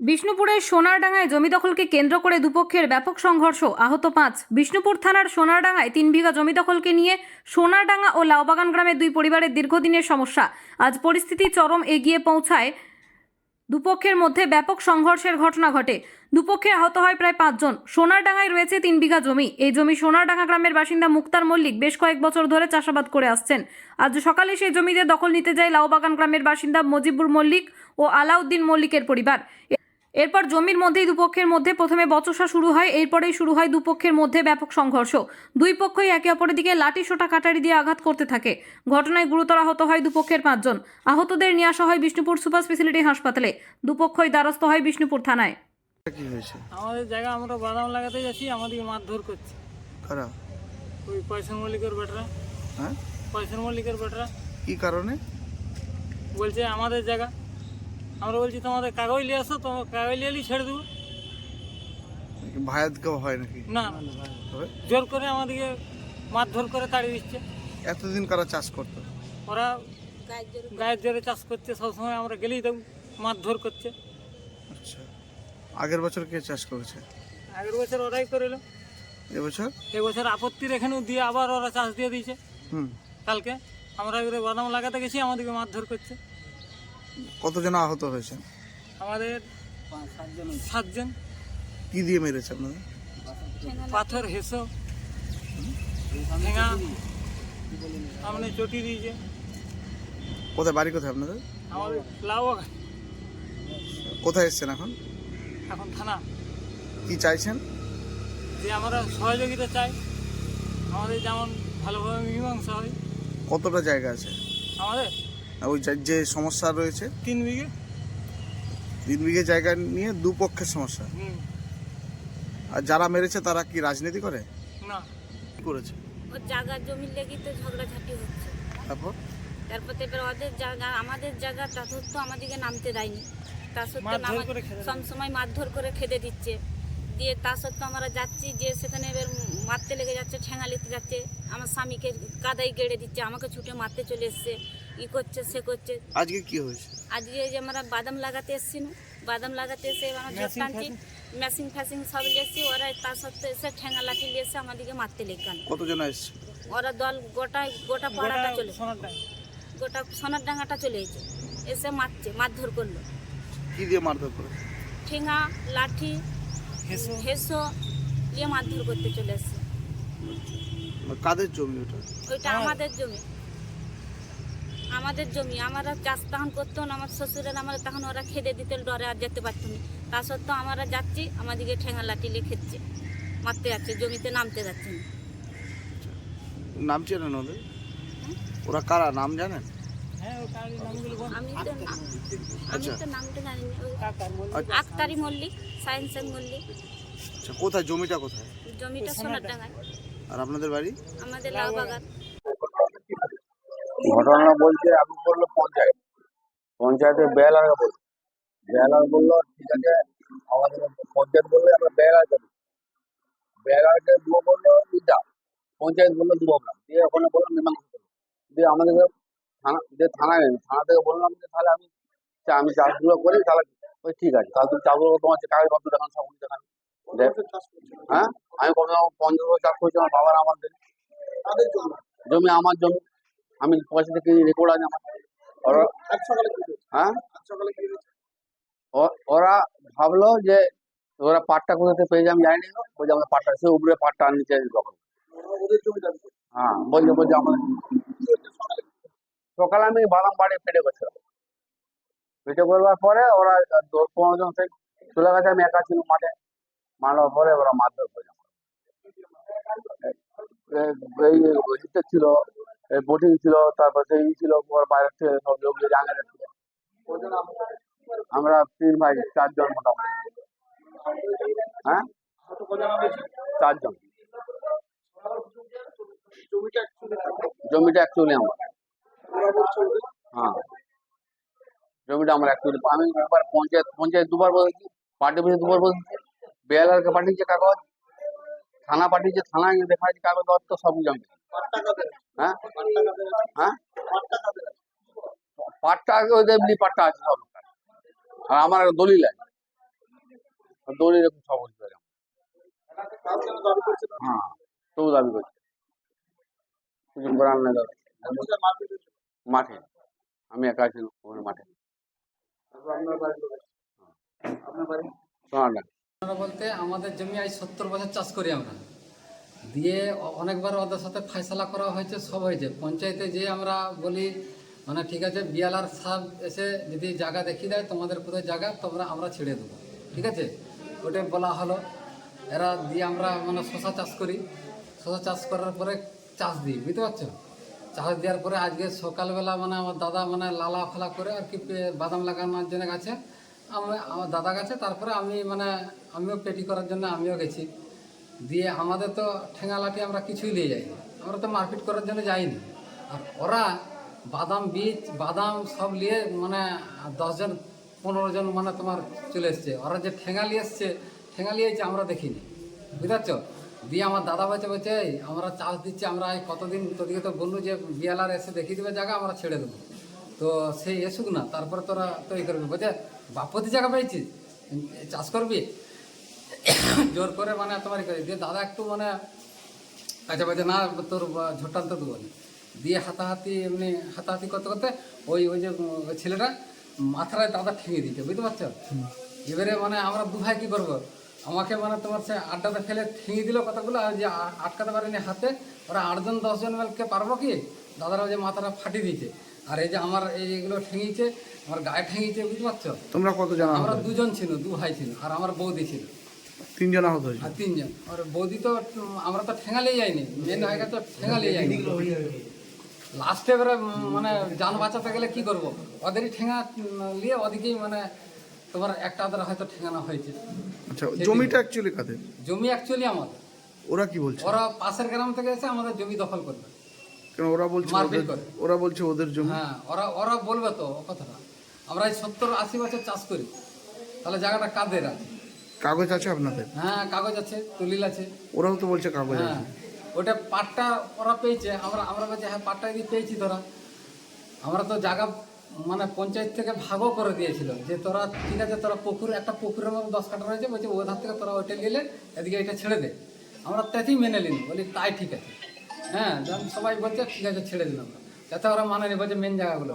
বিষ্ণুপুরের সোনারডাঙ্গায় জমি দখলকে কেন্দ্র করে দুপক্ষের ব্যাপক সংঘর্ষ, আহত পাঁচ। বিষ্ণুপুর থানার সোনারডাঙ্গায় তিন বিঘা জমি দখলকে নিয়ে সোনারডাঙ্গা ও লাউবাগান গ্রামের দুই পরিবারের দীর্ঘদিনের সমস্যা। আজ পরিস্থিতি চরম এগিয়ে পৌঁছায় দুপক্ষের মধ্যে ব্যাপক সংঘর্ষের ঘটনা ঘটে। দুপক্ষে আহত হয় প্রায় পাঁচজন সোনারডাঙ্গায় রয়েছে তিন বিঘা জমি। এই জমি সোনারডাঙ্গা গ্রামের বাসিন্দা মুক্তার মল্লিক বেশ কয়েক বছর ধরে চাষাবাদ করে আসছেন। আজ সকালে সেই জমিতে দখল নিতে যায় লাউবাগান গ্রামের বাসিন্দা মজিবুর মল্লিক ও আলাউদ্দিন মল্লিকের পরিবার। এরপর জমির মধ্যেই দুপক্ষের মধ্যে প্রথমে বচসা শুরু হয় এরপরেই শুরু হয় দুপক্ষের মধ্যে ব্যাপক সংঘর্ষ। দুই পক্ষই একে অপরের দিকে লাঠি সোটা কাটারি দিয়ে আঘাত করতে থাকে। ঘটনায় গুরুতর আহত হয় দুপক্ষের পাঁচজন। আহতদের নিয়ে আসা হয় বিষ্ণুপুর সুপার স্পেশালিটি হাসপাতালে। দুপক্ষই দ্বারস্থ হয় বিষ্ণুপুর থানায়। কি হয়েছে? আমাদের জায়গা আমরা বাদাম লাগাতে যাচ্ছি আমাদেরকে মারধর করছে। কারা? ওই পয়সা মল্লিকের বেটরা। হ্যাঁ? পয়সা মল্লিকের বেটরা। কি কারণে? বলছে আমাদের জায়গা। আমরা বলছি তোমাদের কাগজ নিয়ে আসো তোমার কাগজ নিয়ে ছেড়ে দেবো। ভায়াত কেউ হয় নাকি? না তবে? জোর করে আমাদেরকে মারধর করে তাড়িয়ে দিচ্ছে। এতদিন কারা চাষ করতো? ওরা গায়ের জোরে চাষ করছে সবসময় আমরা গেলেই তো মারধর করছে। আচ্ছা। আগের বছর কে চাষ করেছে? আগের বছর ওরাই করিল। এবছর? এবছর আপত্তির এখানেও দিয়ে আবার ওরা চাষ দিয়ে দিয়েছে। হুম। কালকে আমরা বাদাম লাগাতে গেছি আমাদেরকে মারধর করছে। কতজন আহত হয়েছে? আমাদের সাতজন। কি দিয়ে মেরেছে আপনাদের পাথর হেসো সামনে চটি দিয়েছে। কোথায় বাড়ি কোথায় আপনাদের? আমাদের লাউ কোথায় এসছেন এখন? এখন থানা। কি চাইছেন? যে আমরা সহযোগিতা চাই। আমাদের যেমন ভালোভাবে মীমাংসা হয়। কতটা জায়গা আছে? আমাদের ওই যে- যে সমস্যা রয়েছে তিন বিঘে? তিন বিঘে জায়গা নিয়ে দুপক্ষের সমস্যা। আর যারা মেরেছে তারা কি রাজনীতি করে? না। কি করেছে? ওর জায়গা জমির লেগে তো ঝগড়াঝাটি হচ্ছে। তারপর? তারপর তো এবার ওদের জায়গা আমাদের জায়গা তা সত্ত্বেও আমাদেরকে নামতে দেয়নি। তা সত্ত্বেও সবসময় মারধর করে খেতে দিচ্ছে। দিয়ে তা সত্ত্বেও আমরা যাচ্ছি যে সেখানে এবার মারতে লেগে যাচ্ছে ঠেঙালিতে যাচ্ছে। আমার স্বামীকে কাদাই গেড়ে দিচ্ছে আমাকে ছুটে মারতে চলে এসছে। ই করছে সে করছে। আজকে কি হয়েছে? আজকে এই যে আমরা বাদাম লাগাতে এসছি না বাদাম লাগাতে এসে আমরা জোর টানছি মেশিন ফ্যাশিং সব এসছি। ওরা তার সত্ত্বেও এসে ঠেঙা লাঠি নিয়ে এসে আমাদেরকে মারতে লেগে গেল। কতজন এসছে ওরা দল গোটা গোটা পাড়াটা চলে গোটা সোনার ডাঙাটা চলে এসেছে এসে মারছে মারধর করল। কি দিয়ে মারধর করেছে ঠেঙা লাঠি হেসো? হেসো দিয়ে মারধর করতে চলে এসছে কাদের জমি ওটা? ওইটা আমাদের জমি। আমাদের জমি আমরা চাষ তখন করতো না আমার শ্বশুরের আমাদের তখন ওরা খেতে দিতে ডরে আর যেতে পারতো না। তা সত্ত্বেও আমরা যাচ্ছি আমাদেরকে ঠেঙা লাঠি লিয়ে খেচ্ছে মারতে যাচ্ছে জমিতে নামতে যাচ্ছে না। নাম চেনেন ওদের? ওরা কারা? নাম জানেন? হ্যাঁ। আমি তো আমি। তো নামটা জানি না। আচ্ছা। আক্তারি মল্লিক সায়েন্স মল্লিক। আচ্ছা, কোথায়? জমিটা কোথায়? জমিটা সোনার আর আপনাদের বাড়ি? আমাদের ঘটনা বলতে আমি বলল পঞ্চায়েত। পঞ্চায়েতে বেলার বলল। বেলার বলল ঠিক আছে আমাদের পঞ্চায়েত বলল আমরা বেলার দেবো। বেলারকে দুবো বলল দুইটা পঞ্চায়েত বলল দুবো না দিয়ে ওখানে বলল মীমাংসা করব দিয়ে আমাদের থানা থানায় থানা থেকে বললাম যে তাহলে আমি আমি চাষগুলো করি তাহলে ওই ঠিক আছে। তাহলে তুমি চাষগুলো তোমার যে কাগজপত্র দেখান সব কিছু দেখান। হ্যাঁ? আমি কোনো পঞ্চাশ বছর চাষ করছি আমার বাবার আমার জমি। আমার জমি। আমি পয়সা থেকে রেকর্ড আছে আমার। ওরা হ্যাঁ? ওরা ভাবলো যে ওরা পাটটা কোথাতে পেয়ে যাবে আমি জানি না বলছে আমাদের পাটটা সে উপরে পাটটা নিচে দখল হ্যাঁ বলছে বলছে আমাদের সকালে আমি বাদাম বাড়ি ফেটে করছিলাম ফেটে করবার পরে ওরা দশ পনেরো জন সেই চলে গেছে, আমি একা ছিলাম মাঠে। মারার পরে ওরা মারধর করে এই ইতে ছিল বোটিং ছিল, তারপর সেই ছিল, ওর বাইরে থেকে সব লোকগুলো জাঙ্গালে ছিল। আমরা তিন ভাই, চারজন মোটামুটি। হ্যাঁ? চারজন। জমিটা অ্যাকচুয়ালি আমার। হ্যাঁ। জমিটা আমার অ্যাকচুয়ালি আমি একবার পঞ্চায়েত পঞ্চায়েত দুবার বলেছি, পার্টি অফিসে দুবার বলেছি বিএলআরকে পাঠিয়েছে কাগজ, থানা পাঠিয়েছে থানায় কাগজ সব জমি। হ্যাঁ? হ্যাঁ? পাট্টা এমনি পাট্টা আছে সব। আর আমার দলিল আছে। দৌড়ে এরকম বছর হ্যাঁ তবু দাবি করছে। কিছু করার দাদা। মাঠে। আমি একা আছি ওখানে মাঠে। বলতে আমাদের জমি আজ সত্তর বছর চাষ করি আমরা। দিয়ে অনেকবার ওদের সাথে ফাইসলা করা হয়েছে সব হয়েছে। পঞ্চায়েতে যে আমরা বলি মানে ঠিক আছে বিয়ালার সাহেব এসে যদি জায়গা দেখিয়ে দেয় তোমাদের কোথায় জায়গা তোমরা আমরা ছেড়ে দেবো। ঠিক আছে? ওটাই বলা হলো। এরা দিয়ে আমরা মানে শশা চাষ করি। শশা চাষ করার পরে চাষ দিই। বুঝতে পারছ? চাষ দেওয়ার পরে আজকে সকালবেলা মানে আমার দাদা মানে লালা ফালা করে আর কি বাদাম লাগানোর জন্য গেছে। আমি আমার দাদা গেছে, তারপরে আমি মানে আমিও পেটি করার জন্য আমিও গেছি। দিয়ে আমাদের তো ঠেঙা লাঠি আমরা কিছুই নিয়ে যাইনি। আমরা তো মারপিট করার জন্য যাইনি। আর ওরা বাদাম বীজ, বাদাম সব নিয়ে মানে দশজন পনেরো জন মানে তোমার চলে এসছে। ওরা যে ঠেঙা নিয়ে এসছে ঠেঙা নিয়ে আমরা দেখিনি। বুঝতে দিয়ে আমার দাদা বলছে বলছে আমরা চাষ দিচ্ছি আমরা এই কতদিন তোদিকে তো বলল যে বিয়ালার এসে দেখিয়ে দেবে জায়গা আমরা ছেড়ে দেবো। তো সেই এসুক না তারপরে তোরা তৈরি করবি। বলছে বাপতি জায়গা পেয়েছিস চাষ করবি? জোর করে মানে তোমার ই করে। দিয়ে দাদা একটু মানে কাছে বাজে না তোর ঝোটান্ত দেবো না। দিয়ে হাতাহাতি এমনি হাতাহাতি করতে করতে ওই ওই যে ছেলেটা মাথায় দাদা ঠেঙে দিচ্ছে বুঝতে পারছ? এবারে মানে আমরা দু ভাই কি করব? আমাকে মানে তোমার সে আড্ডাতে ফেলে ঠেঙে দিল কতগুলো আর যে আটকাতে পারেনি হাতে ওরা আটজন দশজন মিলকে পারব কি? দাদারা যে মাথাটা ফাটিয়ে দিয়েছে। আর এই যে আমার এই এগুলো ঠেঙিয়েছে আমার গায়ে ঠেঙিয়েছে বুঝতে পারছ? তোমরা কত জানা আমরা দুজন ছিল দু ভাই ছিল আর আমার বৌদি ছিল। তিনজন আহত হয়েছে? আর তিনজন। আর বৌদি তো আমরা তো ঠেঙালেই যাইনি মেন হয়ে গেছে ঠেঙালেই যাইনি। লাস্টে এবারে মানে যান বাঁচাতে গেলে কি করব? ওদেরই ঠেঙা নিয়ে ওদিকেই মানে তোমার একটা আদার হয়তো ঠেঙানো হয়েছে। আচ্ছা জমিটা অ্যাকচুয়ালি কাদের? জমি অ্যাকচুয়ালি আমাদের। ওরা কি বলছে? ওরা পাশের গ্রাম থেকে এসে আমাদের জমি দখল করবে। কেন ওরা বলছে মারপিট করে। ওরা বলছে ওদের জমি? হ্যাঁ ওরা ওরা বলবে তো ও কথাটা। আমরা এই সত্তর আশি বছর চাষ করি। তাহলে জায়গাটা কাদের আছে? কাগজ আছে আপনাদের? হ্যাঁ কাগজ আছে দলিল আছে। ওরাও তো বলছে কাগজ হ্যাঁ। আছে। ওটা পাটটা ওরা পেয়েছে। আমরা আমরা বলছি হ্যাঁ পাটটা যদি পেয়েছি তোরা আমরা তো জায়গা মানে পঞ্চায়েত থেকে ভাগও করে দিয়েছিল। যে তোরা, ঠিক আছে, তোরা পুকুর, একটা পুকুরের মতো দশ কাটা রয়েছে, বলছে ওধার থেকে তোরা ওইটা নিলে এদিকে এটা ছেড়ে দে। আমরা তাতেই মেনে নিন, বলি তাই ঠিক আছে। হ্যাঁ সবাই বলছে, ঠিক আছে, ছেড়ে দিলাম। যাতে ওরা মানে নি বলছে মেন জায়গাগুলো।